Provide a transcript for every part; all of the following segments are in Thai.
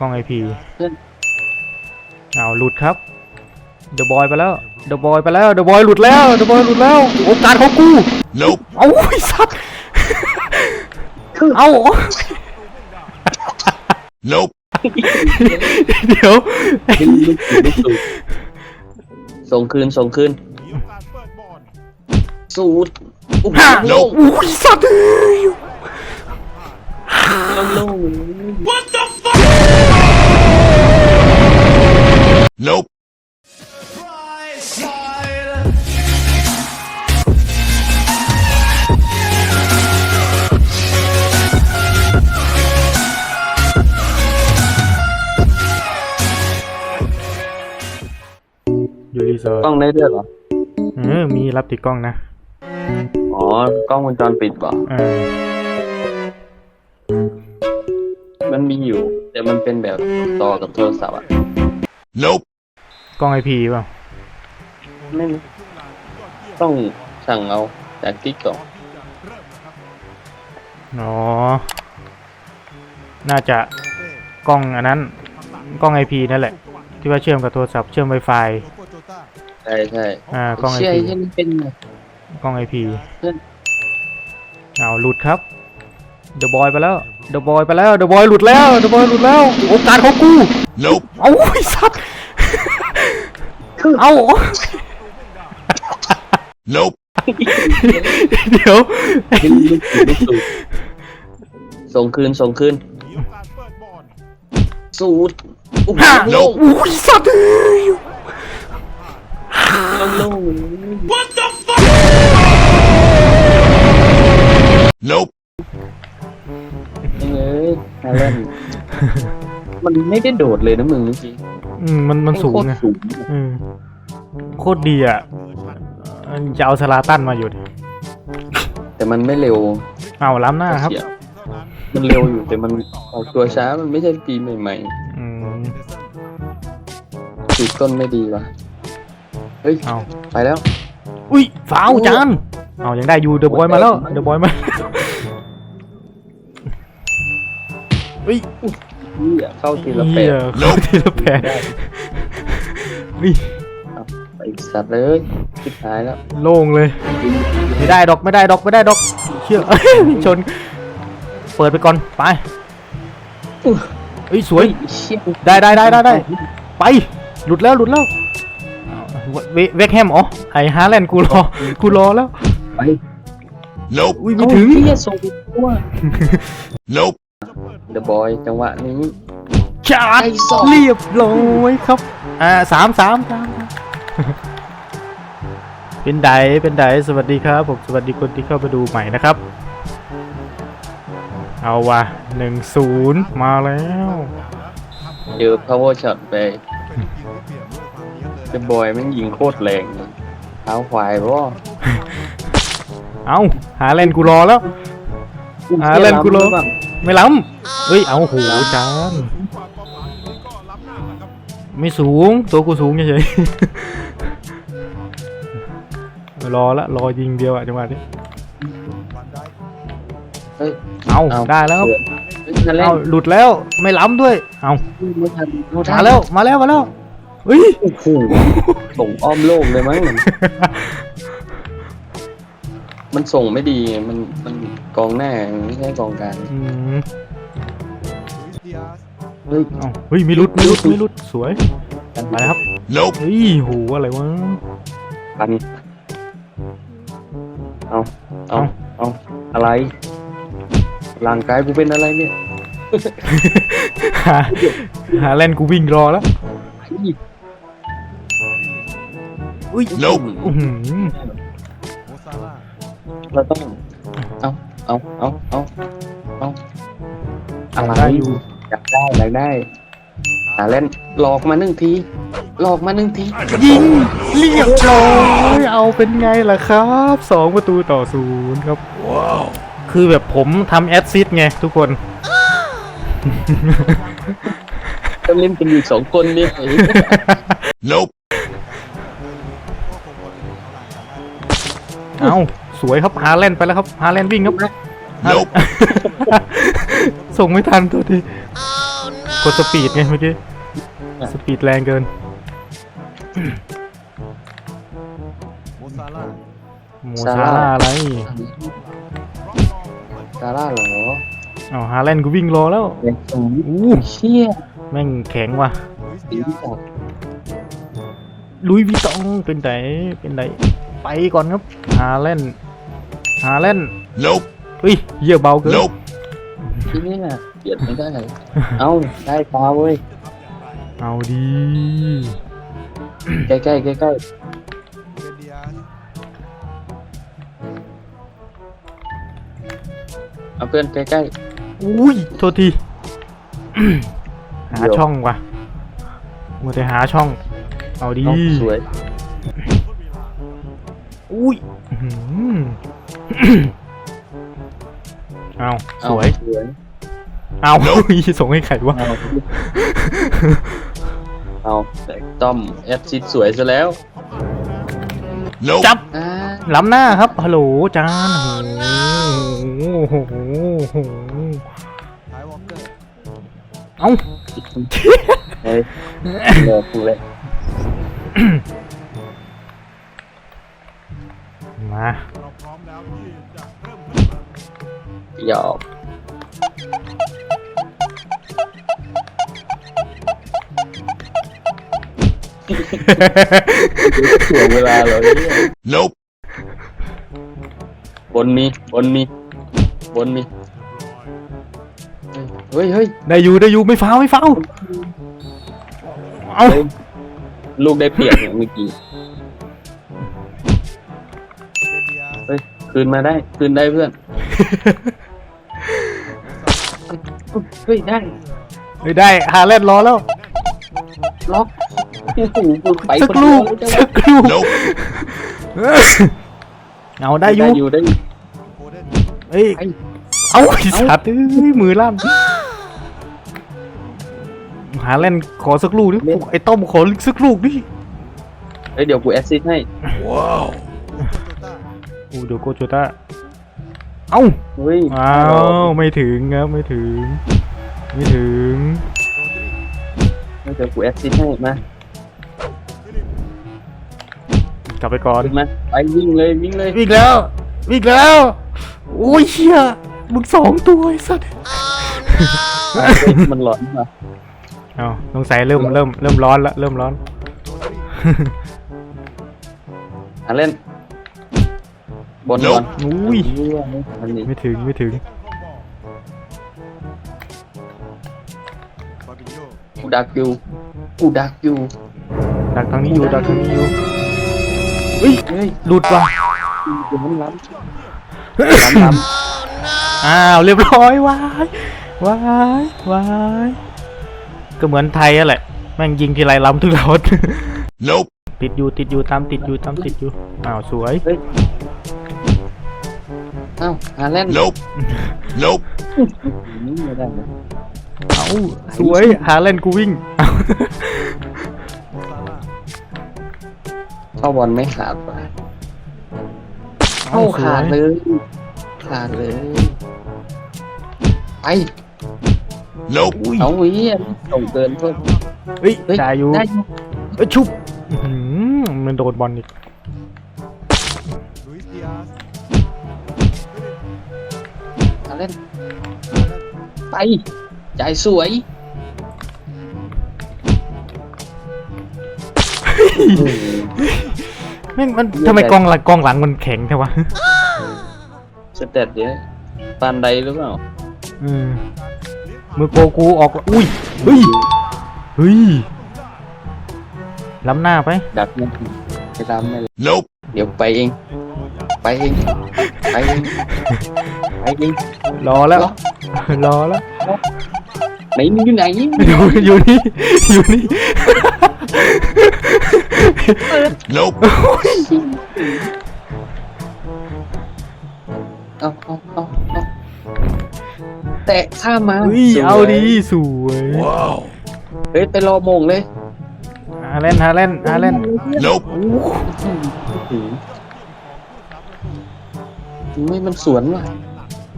กล้องไอพีเพื่อนเอาหลุดครับเดอะบอยไปแล้วเดอะบอยไปแล้วเดอะบอยหลุดแล้วเดอะบอยหลุดแล้วโอกาสของกู Nope. เอาไอ้สัตว์เอา Nope. เดี๋ยวดึงลูกสูบลูกสูบส่งคืนส่งคืนสูดโอ้โหโล่งอุ้ยสัตว์เอ้ยโล่ง Nope. อยู่รีสอร์ทกล้องได้ด้วยเหรอ เออมีรับติดกล้องนะอ๋อ กล้องวงจรปิดเปล่าเออมันมีอยู่ แต่มันเป็นแบบต่อกับโทรศัพท์อะ Nope. กล้องไอพีเปล่าไม่มีต้องสั่งเอาจากติ๊กต็อกอ๋อ น่าจะกล้องอันนั้น กล้องไอพีนั่นแหละ ที่ว่าเชื่อมกับโทรศัพท์เชื่อม Wi-Fi ใช่ใช่อ่ากล้องไอเชื่อพีไอ้ที่มันเป็นไงกล้องไอพีเพื่อนเอาหลุดครับเดอะบอยไปแล้วเดอะบอยไปแล้วเดอะบอยหลุดแล้วเดอะบอยหลุดแล้ว โอกาสของกู Nope. เอาไอ้สัตว์ เอา Nope. เดี๋ยวดึงลูกสูบลูกสูบส่งคืนส่งคืนสูดโอ้โหโล่งอุ้ยสัตว์เอ้ยโล่ง Nope. เอ้ยฮาแลนด์มันไม่ได้โดดเลยนะมึงเมื่อกี้ อืมมันมันสูงโคตรไงสูงอืมโคตรดีอะเออจะเอาสลาตันมาอยู่ดิแต่มันไม่เร็วเอาล้ำหน้าครับ เสียมันเร็วอยู่แต่มันออกตัวช้ามันไม่ใช่ปีใหม่อืมๆจุดต้นไม่ดีว่ะเฮ้ยเอาไปแล้ว อุ้ยฝาวจานเอายังได้อยู่เดอะบอยมาแล้วเดอะบอยมาเฮ้ยเหี้ยเข้าทีละแปเหี้ดยเข้าทีละแปดเฮ้ยไปสัตว์เลยคิดหายแล้ว โล่งเลย ไม่ได้ดอกไม่ได้ดอกไม่ได้ดอกเชื่อชน เปิดไปก่อน ไปเฮ้ยสวยเชี่ยได้ได้ได้ได้ได้ไป หลุดแล้วหลุดแล้วเวเวกแฮมอ๋อไอฮาแลนด์กูรอกูรอแล้วไป Nope. อุ้ยไม่ถึงเฮียส่งตัว Nope. เดอะบอยจังหวะนี้ชาร์จไอ้สองเรียบร้อยครับ อ่าสามสามสามเป็นไดเป็นไดสวัสดีครับผมสวัสดีคนที่เข้ามาดูใหม่นะครับ เอาว่ะหนึ่งศูนย์มาแล้วเจอ power shot ไปเดอะบอยมันยิงโคตรแรงเท้าควายว่ะเอาหาเล่นกูรอแล้วอ่าเล่นกูรู้ไม่ล้ำ เฮ้ยเอาโหจานไม่สูงตัวกูสูงเฉยๆรอละรอยิงเดียวอะจังหวะนี้เฮ้ยเอาเอาได้แล้วครับเฮ้ยมาเล่เอานหลุดแล้วไม่ล้ำด้วยเอาไม่ทันไม่ทันมาแล้วมาแล้วมาแล้วเฮ้ยโอ้โหส่งอ้อมโลกเลยมั้งมันมันส่งไม่ดีไงมันมันกองหน้ามันไม่ใช่กองกลางอืม เฮ้ย เอาเฮ้ยมีรุดมีรุดมีรุดสวยมาแล้วครับ Nope. เฮ้ยโหอะไรวะปันเอาเอาเอาอะไรร่างกายกูเป็นอะไรเนี่ยหาหาเล่นกูวิ่งรอแล้วอุ้ย Nope. อื้อหือเราต้อง เอาเอาเอาเอาเอาอะไร ได้อยู่ อยากได้อยากได้หาเล่นหลอกมาหนึ่งทีหลอกมาหนึ่งทียิงเรียบร้อยเอาเป็นไงล่ะครับสองประตูต่อศูนย์ครับว้าวคือแบบผมทำแอดซิดไงทุกคนก็เล่นกันอยู่สองคนเนี่ย Nope. เอาสวยครับฮาแลนด์ไปแล้วครับฮาแลนด์วิ่งครับ Nope. ส่งไม่ทันตัวทีกดสปีดไงเมื่อกี้อะสปีดแรงเกินโมซาร่าโมซาร่าอะไรซาร่าเหรอเอาฮาแลนด์กูวิ่งรอแล้วเด็กสูงอู้เชี่ยแม่งแข็งว่ะสีที่ออกลุยวิตองเป็นไหนเป็นไหนไปก่อนครับฮาแลนด์ฮาแลนด์ Nope. เฮ้ยเยี่ยเบาเกิน Nope. ที่นี่น่ะเปลี่ยนไม่ได้เอ้าได้ปลาเว้ยเอาดีใกล้ๆใกล้ๆใกล้เบนเดียสๆเอาเพื่อนใกล้อุ้ยโทษที หาช่องว่ะมัวแต่หาช่อง เอาๆดีน้องสวยอุ้ยอื้อหือ เอาเอ้าสวย สวยเอาส่งให้ใครวะเอาเอาแต่ต้อมแอดซิดสวยซะแล้ว Nope. จับอ่าล้ำหน้าครับฮัลโหลจานโอ้โหโอ้โหไทยวอลเกอร์เอ้าเฮ้ยเลิกกูเลยมา หยอกถ่วงเวลาเหรอเนี่ย Nope. บนมีบนมีบนมีเฮ้ยเฮ้ยได้อยู่ได้อยู่ไม่ฟาวไม่ฟาวเอาเฮ้ยลูกได้เปรียบเนี่ยเมื่อกี้เบนเดียสเฮ้ยคืนมาได้คืนได้เพื่อน เฮ้ยได้ไม่ได้ฮาแลนด์รอแล้ว ล็อกโอ้โหกูไปสักคนลูเดียวกเลยจังสักลูก Nope. เอาได้อยู่ได้อยู่ได้อยู่โคเดนเอ้ยไอ้ เอาไอ้สัตว์เอ้ยมือลั่นหาเล่นขอสักลูกดิไอ้ต้อมขอสักลูกดิเฮ้ยเดี๋ยวกูแอสซิสต์ให้ Wow. โตโยต้าอู้เดี๋ยวโกโจต้า เอ้าเฮ้ยอ้าวไม่ถึงครับไม่ถึง ไม่ถึงโรดริเดี๋ยวกูแอสซิสต์ให้มาฟิลิปกลับไปก่อนขึ้นมาไปวิ่งเลยวิ่งเลยวิ่งแล้ววิ่งแล้วโอ้ยเฮียมึงสองตัวไอ้สัตว์เฮ้ยมันหลอนมาเอาสงสัยเริ่มเริ่มเริ่มร้อนละเริ่มร้อนโรดริอะเล่น บน Nope บอลอุ้ยเหี้ยไม่ทันนี่ไม่ถึงไม่ถึงฟาบิโยกูดักอยู่กูดักอยู่ดักทางนี้อยู่ดักทางนี้อยู่เฮ้ยเฮ้ยหลุดว่ะกูมันล้ำล้ำล้อ้าวเรียบร้อยวายวายวายก็เหมือนไทยอะแหละแม่งยิงทีไรล้ำทุกรถ Nope. ติดอยู่ติดอยู่ตามติดอยู่ตามติดอยู่อ้าวสวยำเฮ้ยเอ้าหาเล่น Nope. Nope. นี่ไม่ได้นะเอ้าสวยหาเล่นกูวิ่งเอ้าโมซาร่าเข้าบอลไม่ขาดว่ะเข้าขาดเลย ขาดเลยไป Nope. อุ้ยเอาเวียนส่งเกินเพิ่มเฮ้ยเฮ้ยได้อยู่ได้อยู่เอ้ยชุบอื้อหือมันโดนบอลอีก เล่น ไปจ่ายสวย แม่งมันทำไมกองหลังกองหลังมันแข็งแท้วะสเตตเดี๋ยวปานใดหรือเปล่าอืมมือโกกูออกอุ้ยเฮ้ยเฮ้ยล้ำหน้าไปดักมันไปตามไม่เลย Nope. เดี๋ยวไปเอง ไปเอง ไปเอง ไปเอง รอแล้วล็อกรอแล้ว ไหนมึงอยู่ไหนอยู่อยู่นี่อยู่นี่ Nope. เอาเอาเอาเอาแตะข้ามมาเฮ้ยสวยเอาดีสวย Wow. เฮ้ยไปรอโมงเลยฮาเล่นฮาเล่นฮาเล่น Nope. ไม่มันสวนว่ะ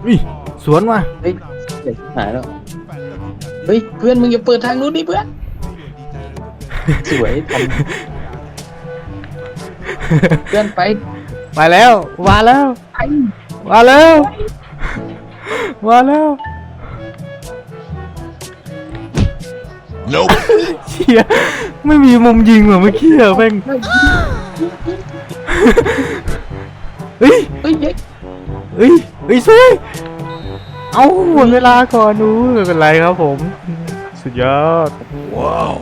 อุ้ย สวนว่ะเฮ้ยเด็กหายแล้วแฟนตาซีเฮ้ยเพื่อนมึงอย่าเปิดทางนู้นดิเพื่อน สวยทำเพื่อนไปมาแล้วมาแล้วไปมาแล้วมาแล้ว Nope. เชี่ยไม่มีมุมยิงเหรอเมื่อกี้อะแม่งเฮ้ยเฮ้ยเย้เฮ้ยเฮ้ยซุย เอาหมดเวลาก่อนหนูไม่เป็นไรครับผม สุดยอด Wow.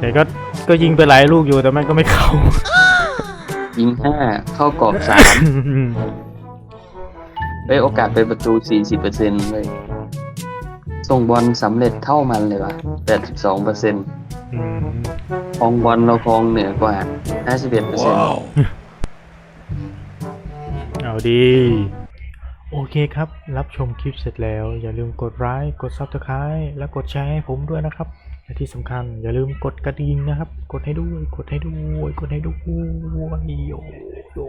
แต่ก็ก็ยิงไปหลายลูกอยู่แต่แม่งก็ไม่เข้า ยิงห้าเข้ากรอบสามได้โอกาสไปประตู 40%เลย ส่งบอลสำเร็จเท่ามันเลยว่ะ 82%อืมครองบอลเราครองเหนือกว่า 51% Wow. เอาดี โอเคครับ รับชมคลิปเสร็จแล้ว อย่าลืมกดไลค์กด s u b สไครต์และกดแชร์ให้ผมด้วยนะครับ และที่สำคัญอย่าลืมกดกระดิ่งนะครับ กดให้ด้วย กดให้ด้วย กดให้ด้วยโอ้